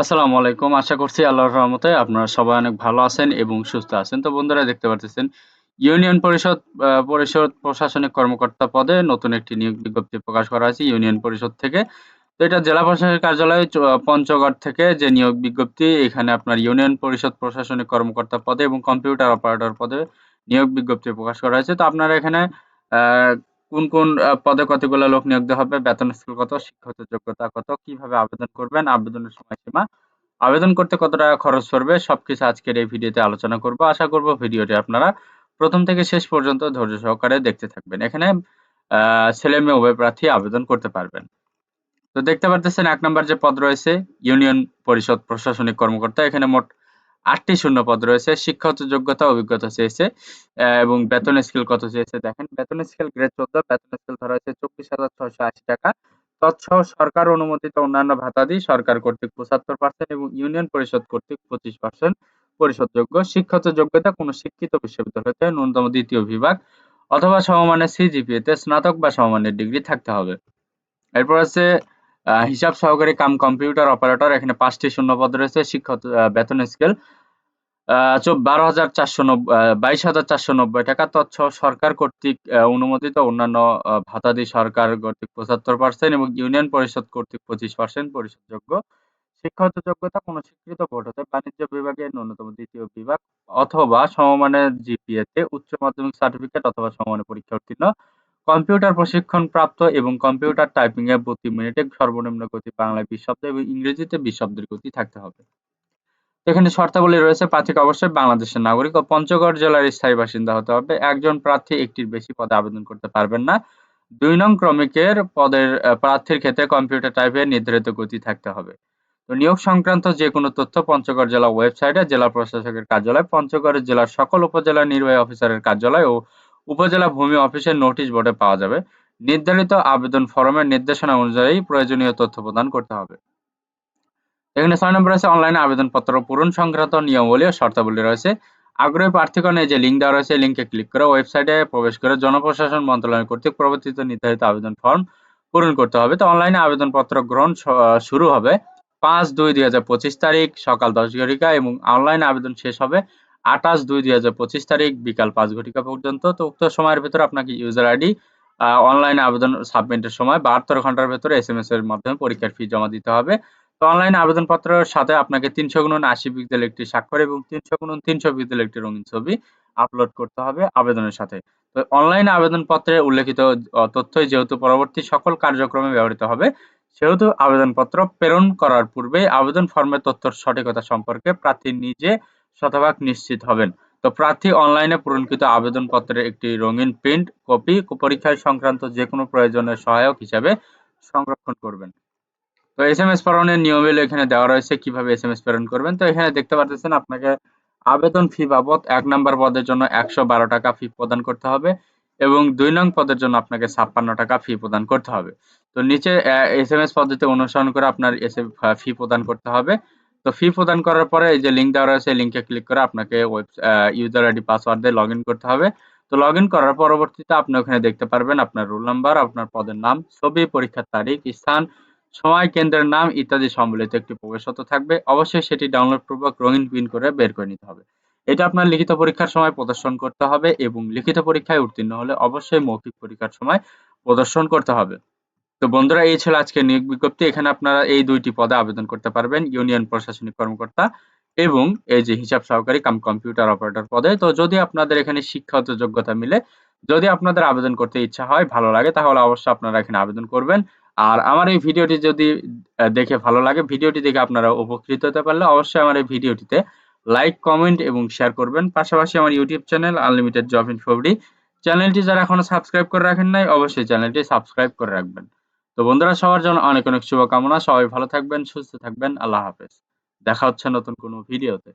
আসসালামু আলাইকুম। আশা করছি আল্লাহর রহমতে আপনারা সবাই অনেক ভালো আছেন এবং সুস্থ আছেন। তো বন্ধুরা, দেখতে পাচ্ছেন ইউনিয়ন পরিষদ পরিষদ প্রশাসনিক কর্মকর্তা পদে নতুন একটি নিয়োগ বিজ্ঞপ্তি প্রকাশ করা হয়েছে ইউনিয়ন পরিষদ থেকে। তো এটা জেলা প্রশাসনিক কার্যালয় পঞ্চগড় থেকে যে নিয়োগ বিজ্ঞপ্তি, এখানে আপনার ইউনিয়ন পরিষদ প্রশাসনিক কর্মকর্তা পদে এবং কম্পিউটার অপারেটর পদে নিয়োগ বিজ্ঞপ্তি প্রকাশ করা হয়েছে। তো আপনারা এখানে কোন কোন পদে কতগুলো লোক নিয়োগ দেওয়া হবে, বেতন স্কেল কত, শিক্ষাগত যোগ্যতা কত, কীভাবে আবেদন করবেন, আবেদনের সময়সীমা, আবেদন করতে কত টাকা খরচ পড়বে, সবকিছু আজকের এই ভিডিওতে আলোচনা করব। আশা করব ভিডিওটি আপনারা প্রথম থেকে শেষ পর্যন্ত ধৈর্য সহকারে দেখতে থাকবেন। এখানে ছেলে মেয়ে উভয় প্রার্থী আবেদন করতে পারবেন। তো দেখতে পারতেছেন এক নম্বর যে পদ রয়েছে, ইউনিয়ন পরিষদ প্রশাসনিক কর্মকর্তা। এখানে মোট আটটি শূন্য পদ রয়েছে, শিক্ষাগত যোগ্যতা, অভিজ্ঞতা চেয়েছে এবং বেতন স্কেল কত চেয়েছে দেখেন। বেতন স্কেল গ্রেড চোদ্দ, বেতন স্কেল ধরা হয়েছে চব্বিশ হাজার ছয়শো আশি টাকা। তৎসহ সরকার অনুমোদিত অন্যান্য ভাতাদি সরকার কর্তৃক পঁচাত্তর পার্সেন্ট এবং ইউনিয়ন পরিষদ কর্তৃক পঁচিশ পার্সেন্ট পরিশোধযোগ্য। শিক্ষাগত যোগ্যতা কোনো শিক্ষিত বিশ্ববিদ্যালয় হতে ন্যূনতম দ্বিতীয় বিভাগ অথবা সমমানের সিজিপিএ তে স্নাতক বা সমমানের ডিগ্রি থাকতে হবে। এরপর আছে হিসাব সহকারী কাম কম্পিউটার অপারেটর, এখানে পাঁচটি শূন্য পদ রয়েছে শিক্ষক বেতন স্কেল বারো হাজার চারশো বাইশ হাজার টাকা। সরকার কর্তৃক অনুমোদিত অন্যান্য ভাতাদি সরকার কর্তৃক পঁচাত্তর পার্সেন্ট এবং ইউনিয়ন পরিষদ কর্তৃক পঁচিশ পার্সেন্ট পরিশোধযোগ্য। শিক্ষাগত যোগ্যতা কোনো স্বীকৃত বোর্ড হতে বাণিজ্য বিভাগের ন্যূনতম দ্বিতীয় বিভাগ অথবা সমমানের জিপিএ তে উচ্চ মাধ্যমিক সার্টিফিকেট অথবা সমমানের পরীক্ষা উত্তীর্ণ। কম্পিউটার প্রশিক্ষণ প্রাপ্ত এবং কম্পিউটার টাইপিং এ প্রতি মিনিটে সর্বনিম্ন গতি বাংলায় বিশ শব্দ এবং ইংরেজিতে বিশ শব্দের গতি থাকতে হবে। এখানে শর্তাবলী রয়েছে প্রার্থীকে অবশ্যই বাংলাদেশের নাগরিক ও পঞ্চগড় জেলার স্থায়ী বাসিন্দা হতে হবে। একজন প্রার্থী একটির বেশি পদে আবেদন করতে পারবেন না। দুই নং ক্রমিকের পদের প্রার্থীর ক্ষেত্রে কম্পিউটার টাইপের নির্ধারিত গতি থাকতে হবে। নিয়োগ সংক্রান্ত যে কোনো তথ্য পঞ্চগড় জেলা ওয়েবসাইটে, জেলা প্রশাসকের কার্যালয়, পঞ্চগড় জেলার সকল উপজেলা নির্বাহী অফিসারের কার্যালয় ও উপজেলা ভূমি অফিসের নোটিশ বোর্ডে পাওয়া যাবে। নির্ধারিত আবেদন ফরমের নির্দেশনা অনুযায়ী প্রয়োজনীয় তথ্য প্রদান করতে হবে। এখানে ছয় নম্বর আছে অনলাইনে আবেদনপত্র, পূরণ সংক্রান্ত নিয়মাবলী ও শর্তাবলী রয়েছে। আগ্রহী প্রার্থীগণ যে লিঙ্ক দেওয়া রয়েছে লিঙ্কে ক্লিক করে ওয়েবসাইটে প্রবেশ করে জনপ্রশাসন মন্ত্রণালয় কর্তৃক প্রবর্তিত নির্ধারিত আবেদন ফর্ম পূরণ করতে হবে। তো অনলাইনে আবেদনপত্র গ্রহণ শুরু হবে পাঁচ দুই দুই হাজার পঁচিশ তারিখ সকাল দশ ঘটিকা এবং অনলাইন আবেদন শেষ হবে আঠাশ দুই দুই হাজার পঁচিশ তারিখ বিকাল পাঁচ ঘটিকা পর্যন্ত। তো উক্ত সময়ের ভিতরে আপনাকে ইউজার আইডি অনলাইন আবেদন সাবমিটের সময় বাহাত্তর ঘণ্টার ভেতরে এস এম এস এর মাধ্যমে পরীক্ষার ফি জমা দিতে হবে। তো অনলাইন আবেদনপত্রের সাথে আপনাকে তিনশো গুণন আশি পিক্সেল একটি স্বাক্ষর এবং তিনশো গুণন তিনশো পিক্সেল একটি রঙিন ছবি আপলোড করতে হবে আবেদনের সাথে। তো অনলাইন আবেদনপত্রে উল্লেখিত তথ্যই যেহেতু পরবর্তী সকল কার্যক্রমে ব্যবহৃত হবে, সেহেতু আবেদনপত্র প্রেরণ করার পূর্বে আবেদন ফর্মের তথ্যর সঠিকতা সম্পর্কে প্রার্থী নিজে শতভাগ নিশ্চিত হবেন। তো প্রার্থী অনলাইনে পূরণকৃত আবেদনপত্রের একটি রঙিন প্রিন্ট কপি পরীক্ষায় সংক্রান্ত যে কোনো প্রয়োজনের সহায়ক হিসাবে সংরক্ষণ করবেন। তো এস এম এস প্রেরণের নিয়মাবলী এখানে দেওয়া রয়েছে, কীভাবে এস এম এস প্রেরণ করবেন। তো এখানে দেখতে পাচ্ছেন আপনাকে আবেদন ফি বাবদ এক নম্বর পদের জন্য একশো বারো টাকা ফি প্রদান করতে হবে এবং দুই নং পদের জন্য আপনাকে ছাপ্পান্ন টাকা ফি প্রদান করতে হবে। তো নিচে এস এম এস পদ্ধতি অনুসরণ করে আপনার এস, ফি প্রদান করতে হবে। তো ফি প্রদান করার পরে এই যে লিঙ্ক দেওয়া রয়েছে লিঙ্কে ক্লিক করে আপনাকে ওয়েব ইউজার আইডি পাসওয়ার্ড দিয়ে লগ করতে হবে। তো লগ করার পরবর্তীতে আপনি ওখানে দেখতে পারবেন আপনার রোল নাম্বার আপনার পদের নাম, ছবি, পরীক্ষার তারিখ, স্থান সময় কেন্দ্রের নাম ইত্যাদি সম্বলিত একটি প্রবেশপত্র থাকবে। অবশ্যই সেটি ডাউনলোড পূর্বক রঙিন প্রিন্ট করে বের করে নিতে হবে। এটা আপনার লিখিত পরীক্ষার সময় প্রদর্শন করতে হবে এবং লিখিত পরীক্ষায় উত্তীর্ণ হলে অবশ্যই মৌখিক পরীক্ষার সময় প্রদর্শন করতে হবে। তো বন্ধুরা, এই ছিল আজকের নিয়োগ বিজ্ঞপ্তি। এখানে আপনারা এই দুইটি পদে আবেদন করতে পারবেন, ইউনিয়ন প্রশাসনিক কর্মকর্তা এবং এই যে হিসাব সহকারী কাম কম্পিউটার অপারেটর পদে। তো যদি আপনাদের এখানে শিক্ষাগত যোগ্যতা মিলে, যদি আপনাদের আবেদন করতে ইচ্ছা হয়, ভালো লাগে, তাহলে অবশ্যই আপনারা এখানে আবেদন করবেন। আর আমার এই ভিডিওটি যদি দেখে ভালো লাগে, ভিডিওটি দেখে আপনারা উপকৃত হতে পারলে অবশ্যই আমার এই ভিডিওটিতে লাইক, কমেন্ট এবং শেয়ার করবেন। পাশাপাশি আমার YouTube channel unlimited job info BD চ্যানেলটি যারা এখনও সাবস্ক্রাইব করে রাখেন নাই, অবশ্যই চ্যানেলটি সাবস্ক্রাইব করে রাখবেন। তো বন্ধুরা, সবার জন্য অনেক অনেক শুভকামনা। সবাই ভালো থাকবেন, সুস্থ থাকবেন। আল্লাহ হাফেজ। দেখা হচ্ছে নতুন কোনো ভিডিওতে।